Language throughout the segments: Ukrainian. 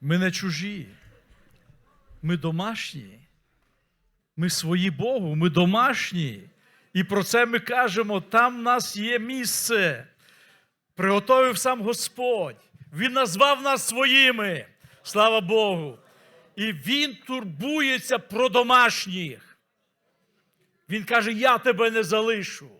Ми не чужі. Ми домашні. Ми свої Богу, ми домашні. І про це ми кажемо: там в нас є місце. Приготовив сам Господь. Він назвав нас своїми. Слава Богу. І Він турбується про домашніх. Він каже: Я тебе не залишу.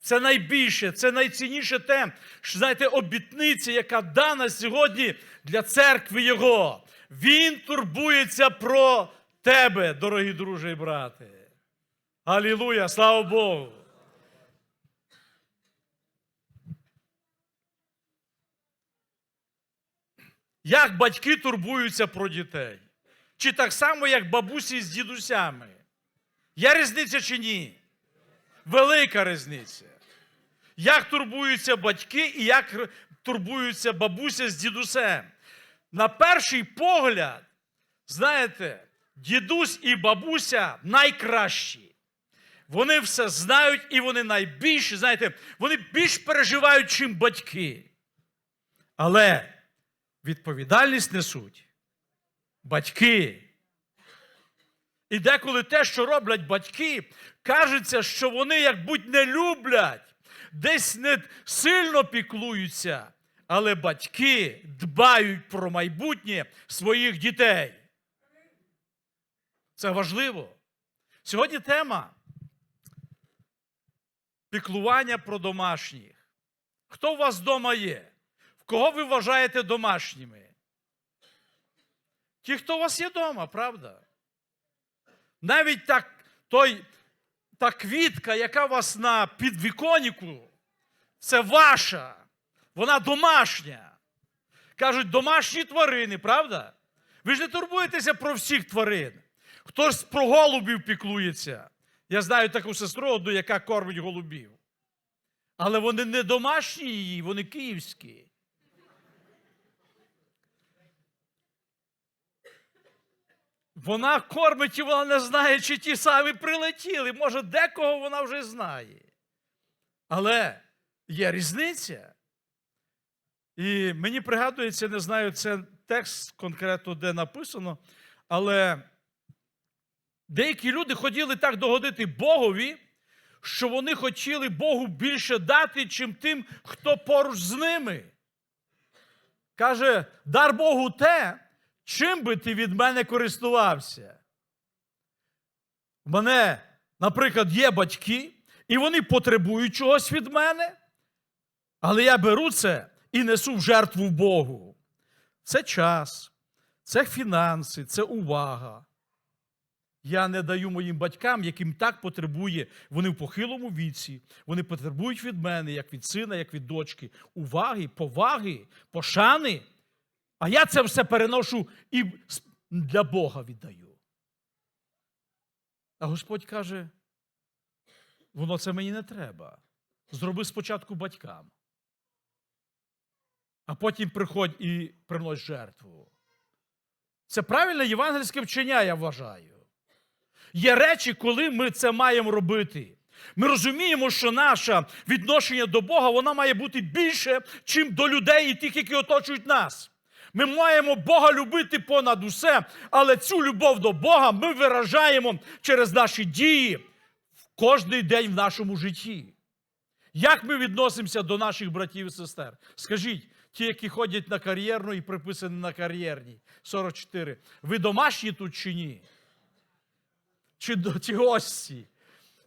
Це найбільше, це найцінніше те, що знаєте, обітниця, яка дана сьогодні для церкви Його. Він турбується про тебе, дорогі друже і брати. Алілуя, слава Богу. Як батьки турбуються про дітей? Чи так само, як бабусі з дідусями? Є різниця чи ні? Велика різниця. Як турбуються батьки і як турбуються бабуся з дідусем? На перший погляд, знаєте, дідусь і бабуся найкращі. Вони все знають і вони найбільше, знаєте, вони більш переживають, чим батьки. Але відповідальність несуть батьки. І деколи те, що роблять батьки, кажеться, що вони як будь не люблять, десь не сильно піклуються, але батьки дбають про майбутнє своїх дітей. Це важливо. Сьогодні тема піклування про домашніх. Хто у вас вдома є? В кого ви вважаєте домашніми? Ті, хто у вас є вдома, правда? Навіть так, той, та квітка, яка у вас на підвіконнику, це ваша. Вона домашня. Кажуть, домашні тварини, правда? Ви ж не турбуєтеся про всіх тварин. Хтось про голубів піклується. Я знаю таку сестру одну, яка кормить голубів. Але вони не домашні її, вони київські. Вона кормить і вона не знає, чи ті самі прилетіли. Може, декого вона вже знає. Але є різниця. І мені пригадується, не знаю, це текст конкретно де написано, але деякі люди хотіли так догодити Богові, що вони хотіли Богу більше дати, чим тим, хто поруч з ними. Каже, дар Богу те, чим би ти від мене користувався. У мене, наприклад, є батьки, і вони потребують чогось від мене, але я беру це і несу в жертву Богу. Це час, це фінанси, це увага. Я не даю моїм батькам, яким так потребує, вони в похилому віці, вони потребують від мене, як від сина, як від дочки, уваги, поваги, пошани. А я це все переношу і для Бога віддаю. А Господь каже: воно це мені не треба. Зроби спочатку батькам. А потім приходь і принось жертву. Це правильне євангельське вчення, я вважаю. Є речі, коли ми це маємо робити. Ми розуміємо, що наше відношення до Бога воно має бути більше, чим до людей і тих, які оточують нас. Ми маємо Бога любити понад усе, але цю любов до Бога ми виражаємо через наші дії в кожний день в нашому житті. Як ми відносимося до наших братів і сестер? Скажіть, ті, які ходять на кар'єрну і приписані на кар'єрній, 44, ви домашні тут чи ні? Чи, до- чи гості,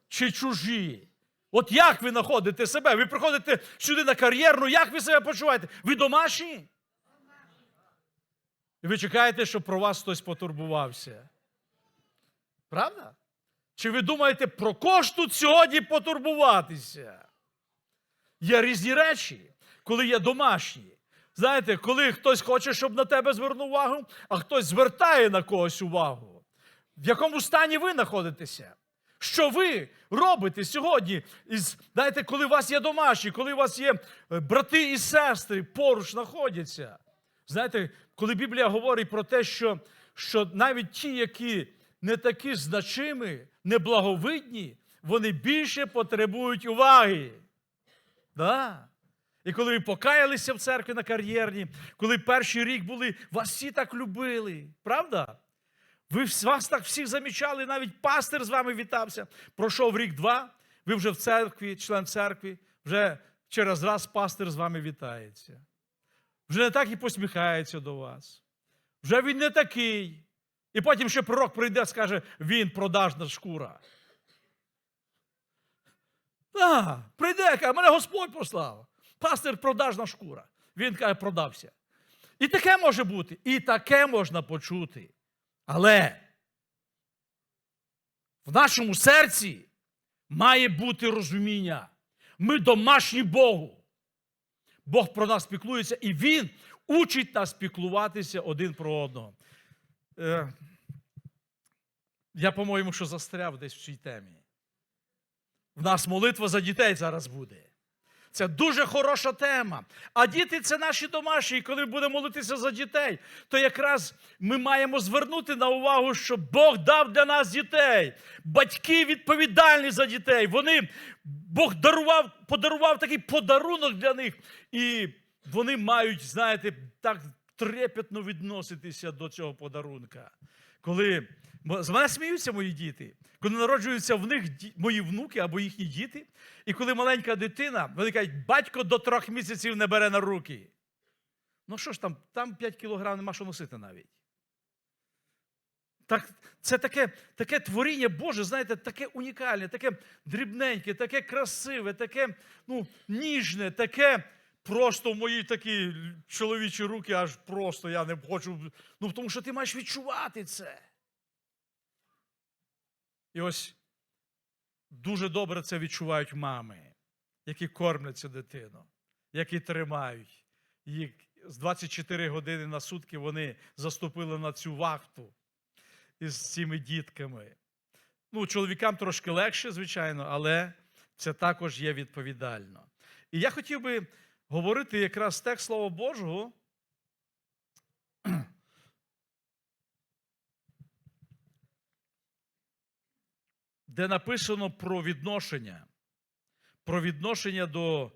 чи чужі? От як ви знаходите себе? Ви приходите сюди на кар'єрну, як ви себе почуваєте? Ви домашні? І ви чекаєте, щоб про вас хтось потурбувався. Правда? Чи ви думаєте, про кого сьогодні потурбуватися? Є різні речі, коли є домашні. Знаєте, коли хтось хоче, щоб на тебе звернув увагу, а хтось звертає на когось увагу. В якому стані ви знаходитеся? Що ви робите сьогодні? Із, знаєте, коли у вас є домашні, коли у вас є е, брати і сестри поруч знаходяться? Знаєте, коли Біблія говорить про те, що, що навіть ті, які не такі значимі, неблаговидні, вони більше потребують уваги. Да. І коли ви покаялися в церкві на кар'єрні, коли перший рік були, вас всі так любили. Правда? Ви вас так всіх замічали, навіть пастир з вами вітався. Пройшов рік-два, ви вже в церкві, член церкви, вже через раз пастир з вами вітається. Вже не так і посміхається до вас. Вже він не такий. І потім ще пророк прийде, скаже, він продажна шкура. Так, прийде, каже, мене Господь послав. Пастир продажна шкура. Він каже, продався. І таке може бути, і таке можна почути. Але в нашому серці має бути розуміння. Ми домашні Богу. Бог про нас піклується, і Він учить нас піклуватися один про одного. Е, я, по-моєму, що застряв десь в цій темі. В нас молитва за дітей зараз буде. Це дуже хороша тема. А діти це наші домашні. І коли будемо молитися за дітей, то якраз ми маємо звернути на увагу, що Бог дав для нас дітей. Батьки відповідальні за дітей. Вони Бог дарував, подарував такий подарунок для них. І вони мають, знаєте, так трепетно відноситися до цього подарунка. Коли з мене сміються мої діти, коли народжуються в них мої внуки або їхні діти, і коли маленька дитина, вони кажуть, батько до трьох місяців не бере на руки. Ну що ж там, там 5 кілограм нема що носити навіть. Так, це таке, таке творіння Боже, знаєте, таке унікальне, таке дрібненьке, таке красиве, таке ну, ніжне, таке просто в мої такі чоловічі руки, аж просто я не хочу. Ну, тому що ти маєш відчувати це. І ось дуже добре це відчувають мами, які кормлять цю дитину, які тримають. Їх з 24 години на сутки вони заступили на цю вахту із цими дітками. Ну, чоловікам трошки легше, звичайно, але це також є відповідально. І я хотів би говорити якраз текст Слова Божого. Де написано про відношення, про відношення до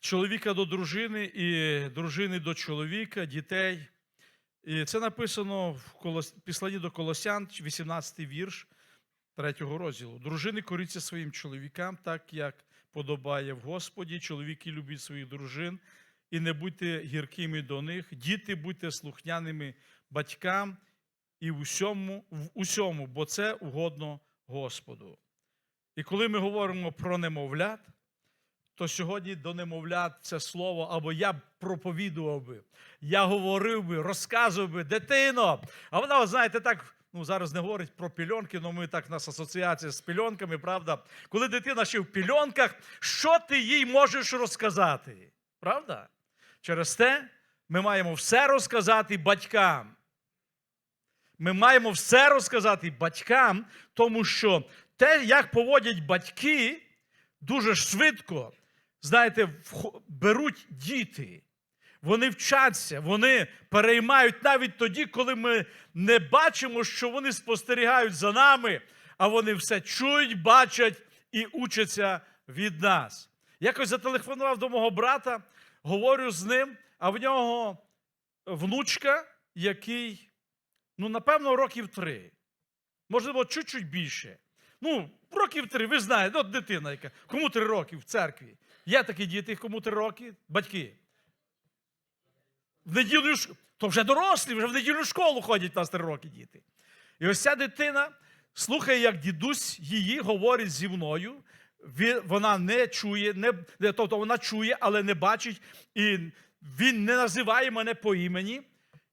чоловіка до дружини і дружини до чоловіка, дітей. І це написано в Колос... післанні до Колосян, 18 вірш 3 розділу. Дружини коріться своїм чоловікам, так як подобає в Господі. Чоловіки любіть своїх дружин і не будьте гіркими до них. Діти, будьте слухняними батькам і в усьому, в усьому, бо це угодно Господу. І коли ми говоримо про немовлят, то сьогодні до немовлят це слово, або я проповідував би, я говорив би, розказував би, дитино. А вона, знаєте, так. Ну, зараз не говорить про пільонки, але ми так нас асоціація з пільонками, правда? Коли дитина ще в пільонках, що ти їй можеш розказати? Правда? Через те ми маємо все розказати батькам. Ми маємо все розказати батькам, тому що те, як поводять батьки, дуже швидко, знаєте, беруть діти. Вони вчаться, вони переймають навіть тоді, коли ми не бачимо, що вони спостерігають за нами, а вони все чують, бачать і учаться від нас. Якось зателефонував до мого брата, говорю з ним, а в нього внучка, який, ну, напевно, років три. Можливо, чуть-чуть більше. Ну, років три, ви знаєте, от дитина, яка. Кому три роки в церкві? Є такі діти, кому три роки, батьки. В недільну ш- то вже дорослі, вже в недільну школу ходять у нас три роки діти. І ось ця дитина слухає, як дідусь її говорить зі мною. Вона не чує, не- тобто вона чує, але не бачить. І він не називає мене по імені.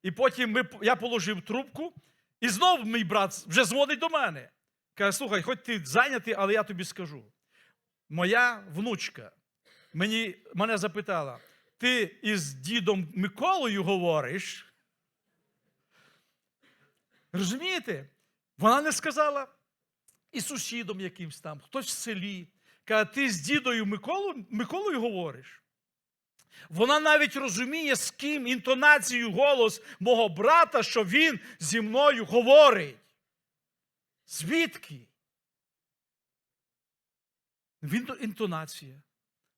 І потім ми, я положив трубку, і знову мій брат вже дзвонить до мене. Каже, слухай, хоч ти зайнятий, але я тобі скажу. Моя внучка мені, мене запитала: ти із дідом Миколою говориш? Розумієте? Вона не сказала і сусідом якимсь там, хтось в селі. Каже, ти з дідою Миколою, Миколою говориш? Вона навіть розуміє, з ким інтонацією голос мого брата, що він зі мною говорить. Звідки? Він інтонація.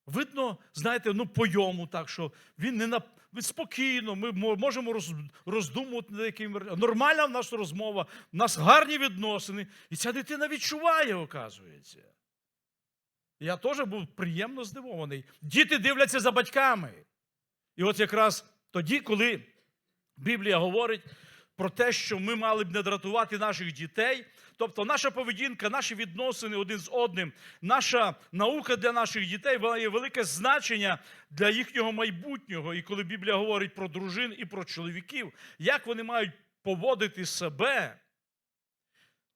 Видно, знаєте, ну по йому так, що він не на спокійно, ми можемо роз, роздумувати над яким нормальна в нас розмова, в нас гарні відносини. І ця дитина відчуває, оказується. Я теж був приємно здивований. Діти дивляться за батьками. І от якраз тоді, коли Біблія говорить про те, що ми мали б не дратувати наших дітей, тобто наша поведінка, наші відносини один з одним, наша наука для наших дітей вона є велике значення для їхнього майбутнього. І коли Біблія говорить про дружин і про чоловіків, як вони мають поводити себе,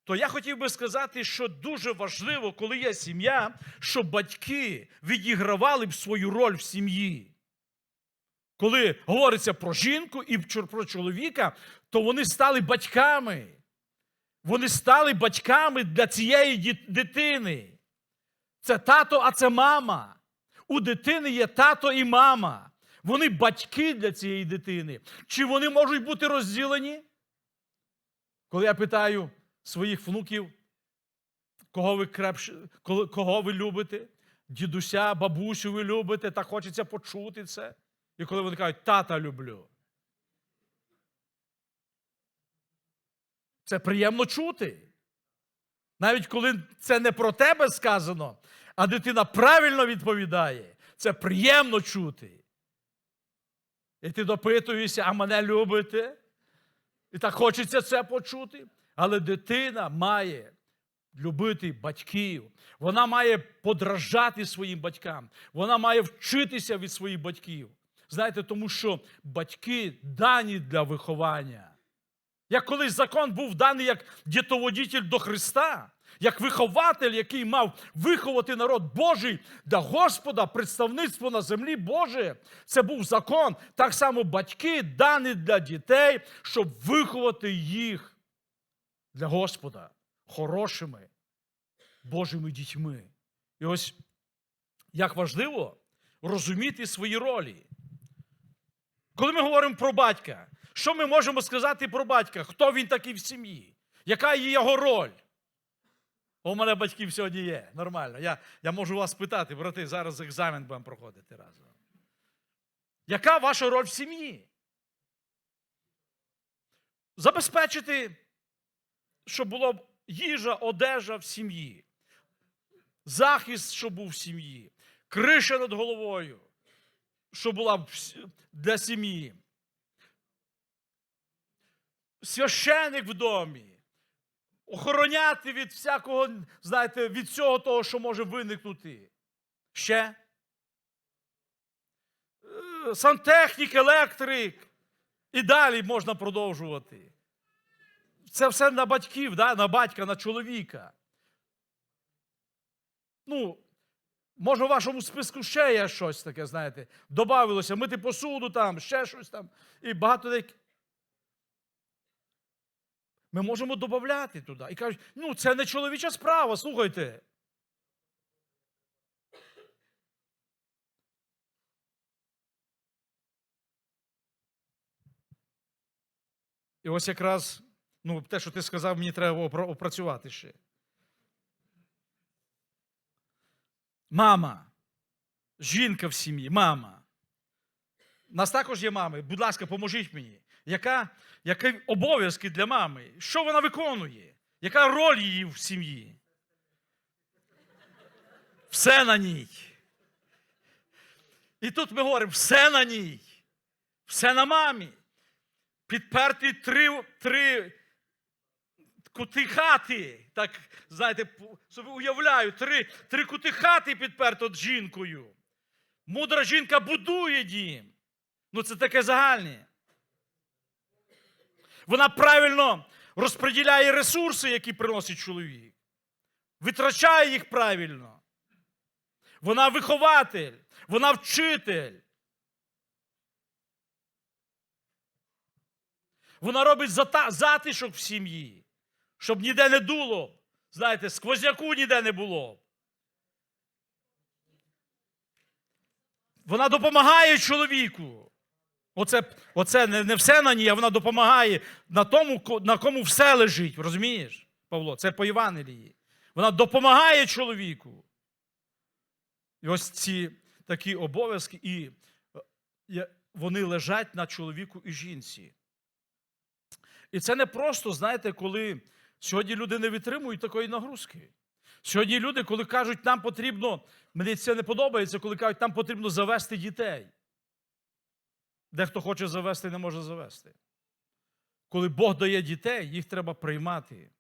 то я хотів би сказати, що дуже важливо, коли є сім'я, щоб батьки відігравали б свою роль в сім'ї. Коли говориться про жінку і про чоловіка, то вони стали батьками. Вони стали батьками для цієї дитини. Це тато, а це мама. У дитини є тато і мама. Вони батьки для цієї дитини. Чи вони можуть бути розділені? Коли я питаю своїх внуків, кого ви крепше, кого ви любите, дідуся, бабусю ви любите, так хочеться почути це. І коли вони кажуть, тата люблю. Це приємно чути. Навіть коли це не про тебе сказано, а дитина правильно відповідає, це приємно чути. І ти допитуєшся, а мене любите? І так хочеться це почути. Але дитина має любити батьків. Вона має подражати своїм батькам. Вона має вчитися від своїх батьків. Знаєте, тому що батьки дані для виховання. Як колись закон був даний як дітоводітель до Христа, як вихователь, який мав виховати народ Божий для Господа, представництво на землі Боже. Це був закон. Так само батьки дані для дітей, щоб виховати їх для Господа хорошими Божими дітьми. І ось як важливо розуміти свої ролі. Коли ми говоримо про батька, що ми можемо сказати про батька? Хто він такий в сім'ї? Яка є його роль? У мене батьків сьогодні є. Нормально. Я, я можу вас питати, брати, зараз екзамен будемо проходити разом. Яка ваша роль в сім'ї? Забезпечити, щоб була їжа, одежа в сім'ї, захист, щоб був в сім'ї, криша над головою, щоб була для сім'ї. Священик в домі. Охороняти від всякого, знаєте, від всього того, що може виникнути. Ще. Е, Сантехнік, електрик. І далі можна продовжувати. Це все на батьків, да? на батька, на чоловіка. Ну, може, у вашому списку ще є щось таке, знаєте, добавилося, мити посуду там, ще щось там. І багато деяких. Ми можемо додати туди. І кажуть, ну, це не чоловіча справа, слухайте. І ось якраз, ну, те, що ти сказав, мені треба опрацювати ще. Мама, жінка в сім'ї, мама. У нас також є мами. Будь ласка, поможіть мені. Яка, які обов'язки для мами? Що вона виконує? Яка роль її в сім'ї? Все на ній. І тут ми говоримо: все на ній, все на мамі. Підперті три, три кути хати. Так, знаєте, собі уявляю, три, три кути хати підперто жінкою. Мудра жінка будує дім. Ну, це таке загальне. Вона правильно розподіляє ресурси, які приносить чоловік. Витрачає їх правильно. Вона вихователь, вона вчитель. Вона робить затишок в сім'ї, щоб ніде не дуло. Знаєте, сквозняку ніде не було. Вона допомагає чоловіку. Оце, оце не, не все на ній, а вона допомагає на тому, на кому все лежить. Розумієш, Павло? Це по Євангелії. Вона допомагає чоловіку. І ось ці такі обов'язки, і е, вони лежать на чоловіку і жінці. І це не просто, знаєте, коли сьогодні люди не витримують такої нагрузки. Сьогодні люди, коли кажуть, нам потрібно, мені це не подобається, коли кажуть, нам потрібно завести дітей. Дехто хоче завести, не може завести. Коли Бог дає дітей, їх треба приймати.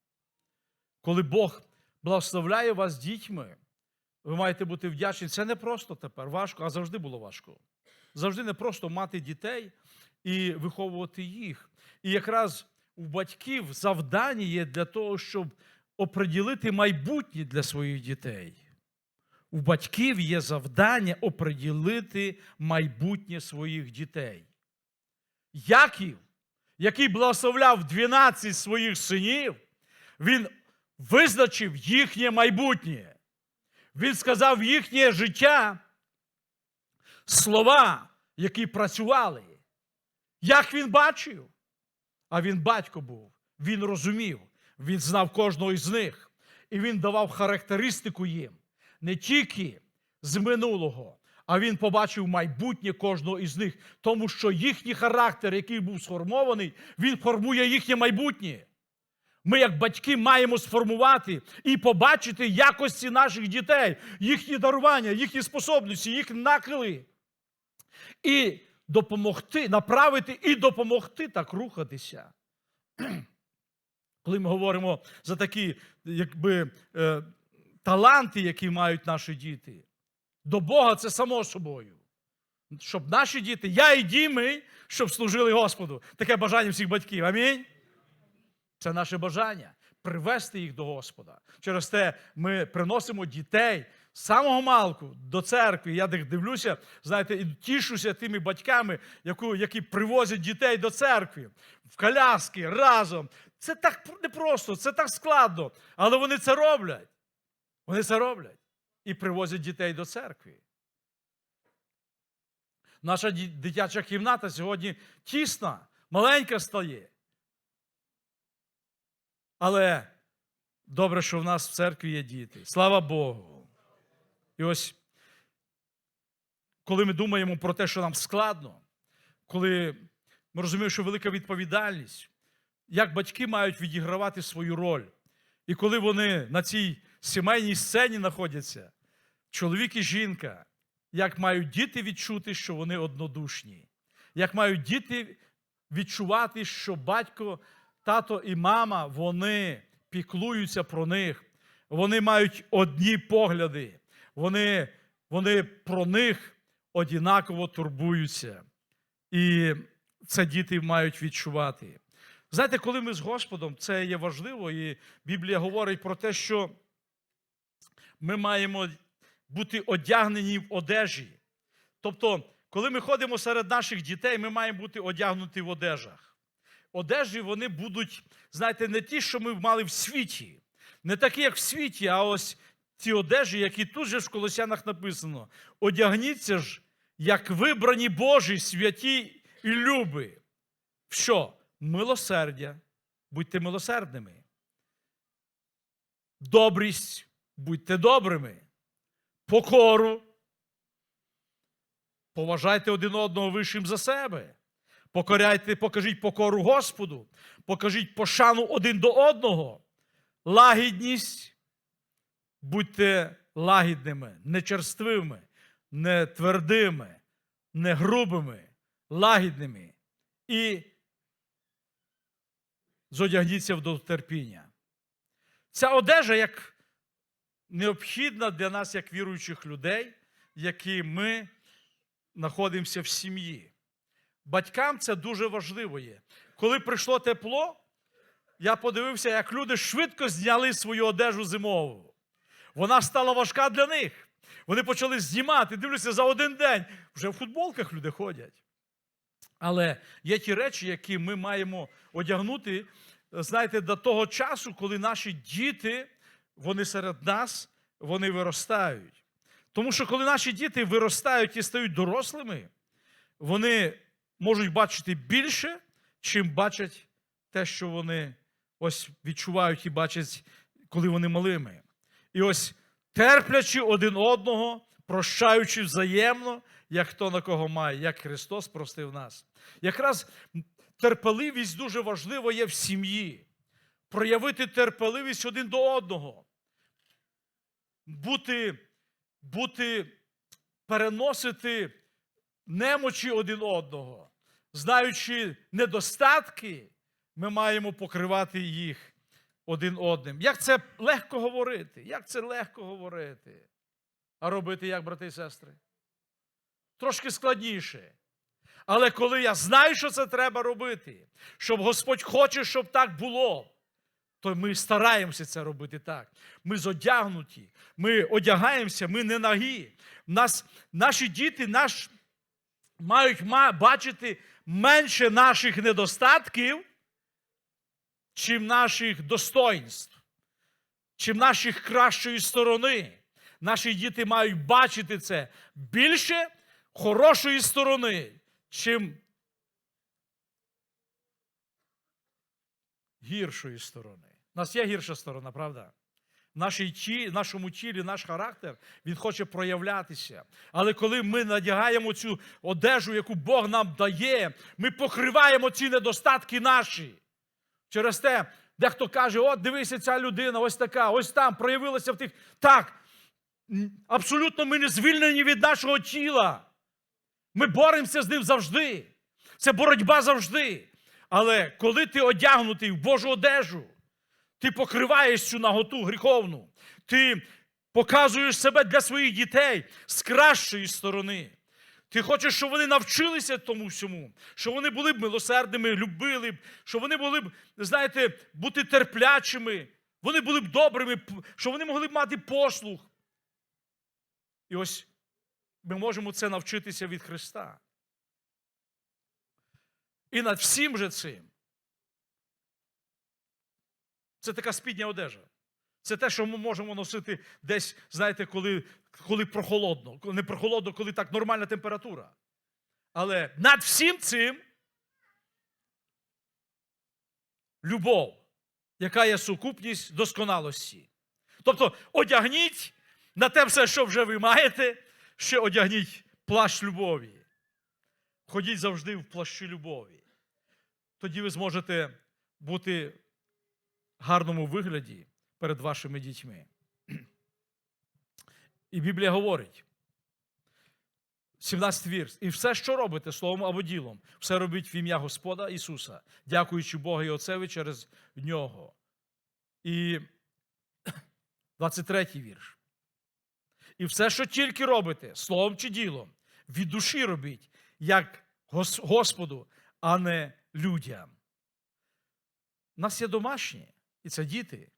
Коли Бог благословляє вас дітьми, ви маєте бути вдячні. Це не просто тепер важко, а завжди було важко. Завжди не просто мати дітей і виховувати їх. І якраз у батьків завдання є для того, щоб оприділити майбутнє для своїх дітей. У батьків є завдання оприділити майбутнє своїх дітей. Яків, який благословляв 12 своїх синів, він визначив їхнє майбутнє. Він сказав їхнє життя слова, які працювали. Як він бачив? А він батько був, він розумів, він знав кожного із них. І він давав характеристику їм не тільки з минулого, а він побачив майбутнє кожного із них, тому що їхній характер, який був сформований, він формує їхнє майбутнє. Ми, як батьки, маємо сформувати і побачити якості наших дітей, їхні дарування, їхні способності, їхні нахили. І допомогти, направити і допомогти так рухатися. Коли ми говоримо за такі якби, е, таланти, які мають наші діти, до Бога це само собою. Щоб наші діти, я і діми, щоб служили Господу. Таке бажання всіх батьків. Амінь. Це наше бажання привести їх до Господа. Через те ми приносимо дітей самого малку до церкви. Я дивлюся, знаєте, і тішуся тими батьками, які привозять дітей до церкви в коляски разом. Це так непросто, це так складно. Але вони це роблять. Вони це роблять і привозять дітей до церкви. Наша дитяча кімната сьогодні тісна, маленька стає. Але добре, що в нас в церкві є діти. Слава Богу. І ось, коли ми думаємо про те, що нам складно, коли ми розуміємо, що велика відповідальність, як батьки мають відігравати свою роль. І коли вони на цій сімейній сцені знаходяться, чоловік і жінка, як мають діти відчути, що вони однодушні, як мають діти відчувати, що батько, тато і мама вони піклуються про них, вони мають одні погляди, вони, вони про них однаково турбуються. І це діти мають відчувати. Знаєте, коли ми з Господом, це є важливо, і Біблія говорить про те, що ми маємо бути одягнені в одежі. Тобто, коли ми ходимо серед наших дітей, ми маємо бути одягнуті в одежах. Одежі вони будуть, знаєте, не ті, що ми мали в світі, не такі, як в світі, а ось ці одежі, які тут же в Колосянах написано: одягніться ж, як вибрані Божі, святі і люби. Що? Милосердя, будьте милосердними. Добрість, будьте добрими. Покору. Поважайте один одного вищим за себе. Покоряйте, покажіть покору Господу, покажіть пошану один до одного. Лагідність. Будьте лагідними, не черствими, не твердими, не грубими, лагідними. І зодягніться в терпіння. Ця одежа як необхідна для нас, як віруючих людей, які ми знаходимося в сім'ї. Батькам це дуже важливо є. Коли прийшло тепло, я подивився, як люди швидко зняли свою одежу зимову. Вона стала важка для них. Вони почали знімати. Дивлюся, за один день вже в футболках люди ходять. Але є ті речі, які ми маємо одягнути, знаєте, до того часу, коли наші діти, вони серед нас, вони виростають. Тому що коли наші діти виростають і стають дорослими, вони можуть бачити більше, чим бачать те, що вони ось відчувають і бачать, коли вони малими. І ось терплячи один одного, прощаючи взаємно, як хто на кого має, як Христос простив нас. Якраз терпеливість дуже важлива є в сім'ї. Проявити терпеливість один до одного, бути, бути переносити немочі один одного. Знаючи недостатки, ми маємо покривати їх один одним. Як це легко говорити? Як це легко говорити? А робити як, брати і сестри? Трошки складніше. Але коли я знаю, що це треба робити, щоб Господь хоче, щоб так було, то ми стараємося це робити так. Ми зодягнуті, ми одягаємося, ми не нагі. Нас, наші діти наш, мають бачити менше наших недостатків, чим наших достоїнств, чим наших кращої сторони. Наші діти мають бачити це більше хорошої сторони, чим гіршої сторони. У нас є гірша сторона, правда? Нашій нашому тілі наш характер, він хоче проявлятися. Але коли ми надягаємо цю одежу, яку Бог нам дає, ми покриваємо ці недостатки наші. Через те, дехто каже: от дивися, ця людина, ось така, ось там проявилася в тих. Так, абсолютно ми не звільнені від нашого тіла. Ми боремося з ним завжди. Це боротьба завжди. Але коли ти одягнутий в Божу одежу, ти покриваєш цю наготу гріховну, ти показуєш себе для своїх дітей з кращої сторони. Ти хочеш, щоб вони навчилися тому всьому, щоб вони були б милосердними, любили б, щоб вони були б, знаєте, бути терплячими, вони були б добрими, щоб вони могли б мати послух. І ось ми можемо це навчитися від Христа. І над всім же цим. Це така спідня одежа. Це те, що ми можемо носити десь, знаєте, коли, коли прохолодно. Не прохолодно, коли так нормальна температура. Але над всім цим любов, яка є сукупність досконалості. Тобто одягніть на те все, що вже ви маєте, ще одягніть плащ любові. Ходіть завжди в плащі любові. Тоді ви зможете бути в гарному вигляді перед вашими дітьми. І Біблія говорить, 17 вірш. І все, що робите словом або ділом, все робіть в ім'я Господа Ісуса, дякуючи Богу і Отцеві через нього. І 23 вірш. І все, що тільки робите, словом чи ділом, від душі робіть, як Господу, а не людям. У нас є домашні, і це діти.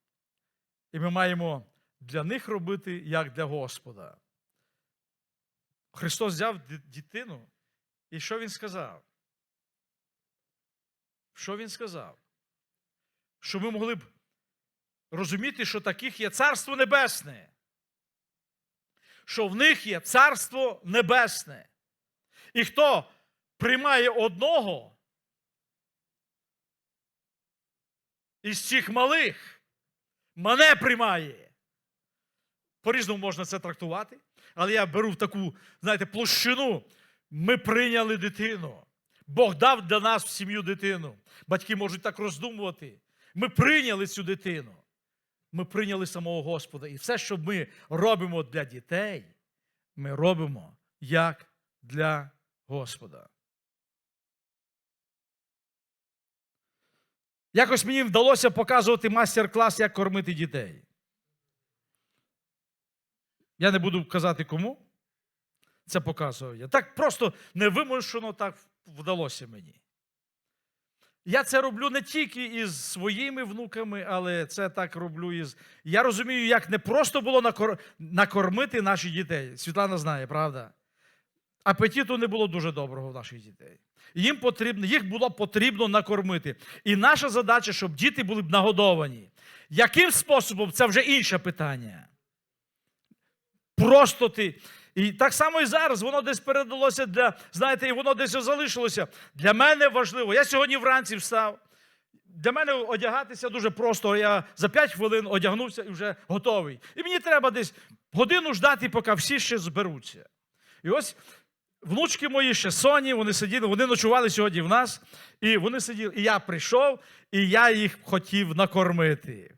І ми маємо для них робити як для Господа. Христос взяв дитину, і що Він сказав? Що Він сказав? Що ми могли б розуміти, що таких є Царство Небесне. Що в них є Царство Небесне. І хто приймає одного із цих малих, мене приймає. По-різному можна це трактувати, але я беру в таку, знаєте, площину. Ми прийняли дитину. Бог дав для нас в сім'ю дитину. Батьки можуть так роздумувати. Ми прийняли цю дитину. Ми прийняли самого Господа. І все, що ми робимо для дітей, ми робимо як для Господа. Якось мені вдалося показувати мастер-клас, як кормити дітей. Я не буду казати кому. Це показував я. Так просто невимушено так вдалося мені. Я це роблю не тільки із своїми внуками, але це так роблю із. Я розумію, як не просто було накор... накормити наших дітей. Світлана знає, правда? Апетиту не було дуже доброго в наших дітей. Їм потрібно, їх було потрібно накормити. І наша задача, щоб діти були б нагодовані. Яким способом це вже інше питання. Просто ти. І так само і зараз воно десь передалося для, знаєте, і воно десь залишилося. Для мене важливо. Я сьогодні вранці встав. для мене одягатися дуже просто. Я за 5 хвилин одягнувся і вже готовий. І мені треба десь годину ждати, поки всі ще зберуться. І ось внучки мої ще Соні, вони сиділи, вони ночували сьогодні в нас, і вони сиділи. І я прийшов, і я їх хотів накормити.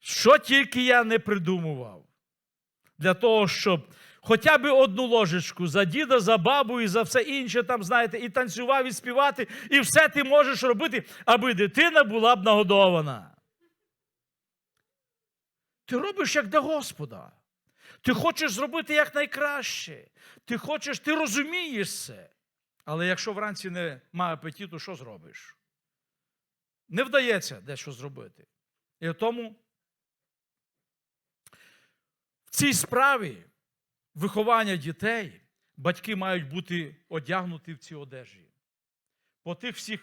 Що тільки я не придумував для того, щоб хоча б одну ложечку за діда, за бабу і за все інше, там, знаєте, і танцював, і співати, і все ти можеш робити, аби дитина була б нагодована. Ти робиш як для Господа. Ти хочеш зробити якнайкраще. Ти хочеш, ти розумієш це. Але якщо вранці немає апетиту, що зробиш? Не вдається дещо зробити. І тому в цій справі виховання дітей батьки мають бути одягнуті в ці одежі. По тих всіх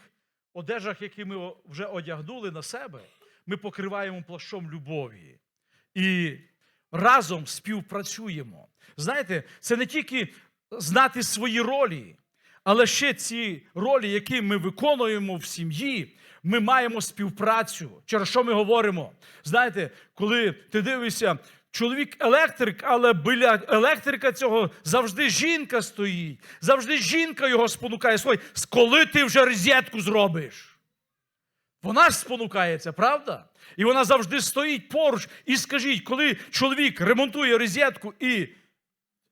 одежах, які ми вже одягнули на себе, ми покриваємо плащом любові. І разом співпрацюємо. Знаєте, це не тільки знати свої ролі, але ще ці ролі, які ми виконуємо в сім'ї, ми маємо співпрацю. Через що ми говоримо? Знаєте, коли ти дивишся, чоловік електрик, але біля електрика цього завжди жінка стоїть, завжди жінка його спонукає. Слухай, коли ти вже розетку зробиш? Вона ж спонукається, правда? І вона завжди стоїть поруч. І скажіть, коли чоловік ремонтує розетку і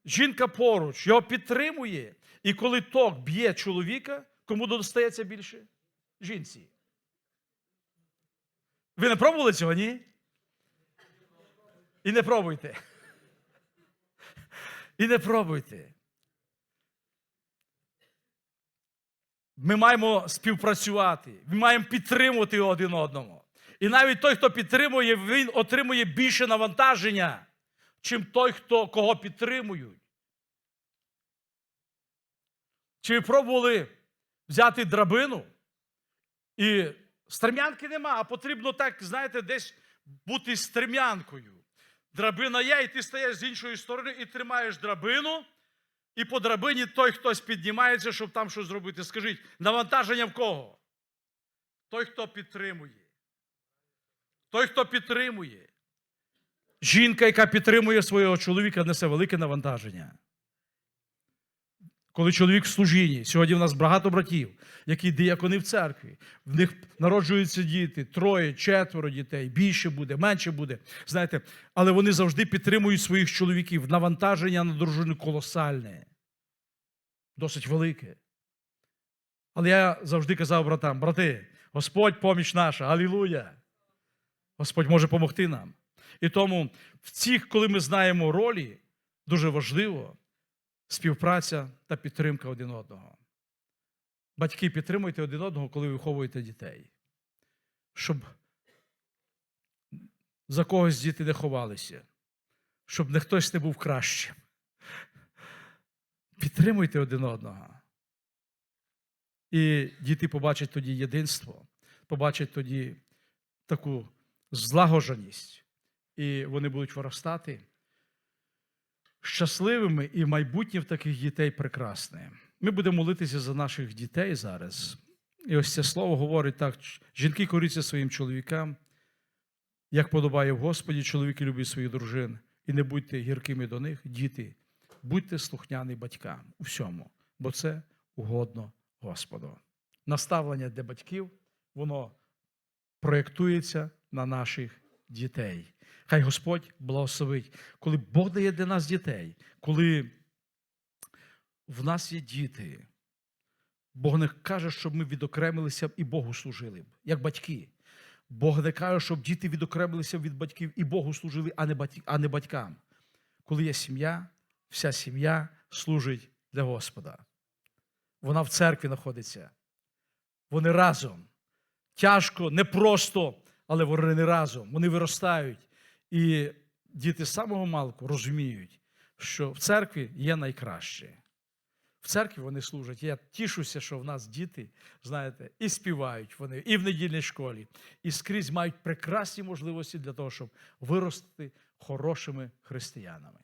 жінка поруч його підтримує, і коли ток б'є чоловіка, кому достається більше? Жінці. Ви не пробували цього, ні? І не пробуйте. І не пробуйте. Ми маємо співпрацювати, ми маємо підтримувати один одного. І навіть той, хто підтримує, він отримує більше навантаження, чим той, хто, кого підтримують. Чи ви пробували взяти драбину? І стрем'янки нема, а потрібно так, знаєте, десь бути стрем'янкою. Драбина є, і ти стаєш з іншої сторони і тримаєш драбину, і по драбині той хтось піднімається, щоб там щось зробити. Скажіть, навантаження в кого? Той, хто підтримує. Той, хто підтримує. Жінка, яка підтримує свого чоловіка, несе велике навантаження. Коли чоловік в служінні, сьогодні в нас багато братів, які діякони в церкві, в них народжуються діти, троє, четверо дітей, більше буде, менше буде. Знаєте, але вони завжди підтримують своїх чоловіків. Навантаження на дружину колосальне, досить велике. Але я завжди казав братам: брати, Господь поміч наша, алілуя! Господь може допомогти нам. І тому в цих, коли ми знаємо ролі, дуже важливо співпраця та підтримка один одного. Батьки, підтримуйте один одного, коли виховуєте дітей, щоб за когось діти не ховалися, щоб не хтось не був кращим. Підтримуйте один одного. І діти побачать тоді єдинство, побачать тоді таку злагодженість, і вони будуть виростати щасливими і майбутнє в таких дітей прекрасне. Ми будемо молитися за наших дітей зараз. І ось це слово говорить так: жінки коріться своїм чоловікам, як подобає в Господі, чоловіки люблять своїх дружин. І не будьте гіркими до них, діти, будьте слухняні батькам у всьому, бо це угодно Господу. Наставлення для батьків, воно проєктується на наших дітей. Хай Господь благословить, коли Бог дає для нас дітей, коли в нас є діти, Бог не каже, щоб ми відокремилися і Богу служили як батьки. Бог не каже, щоб діти відокремилися від батьків і Богу служили, а не батькам. Коли є сім'я, вся сім'я служить для Господа. Вона в церкві знаходиться. Вони разом. Тяжко, непросто, але вони разом. Вони виростають. І діти з самого малку розуміють, що в церкві є найкраще. В церкві вони служать. Я тішуся, що в нас діти, знаєте, і співають вони, і в недільній школі, і скрізь мають прекрасні можливості для того, щоб вирости хорошими християнами.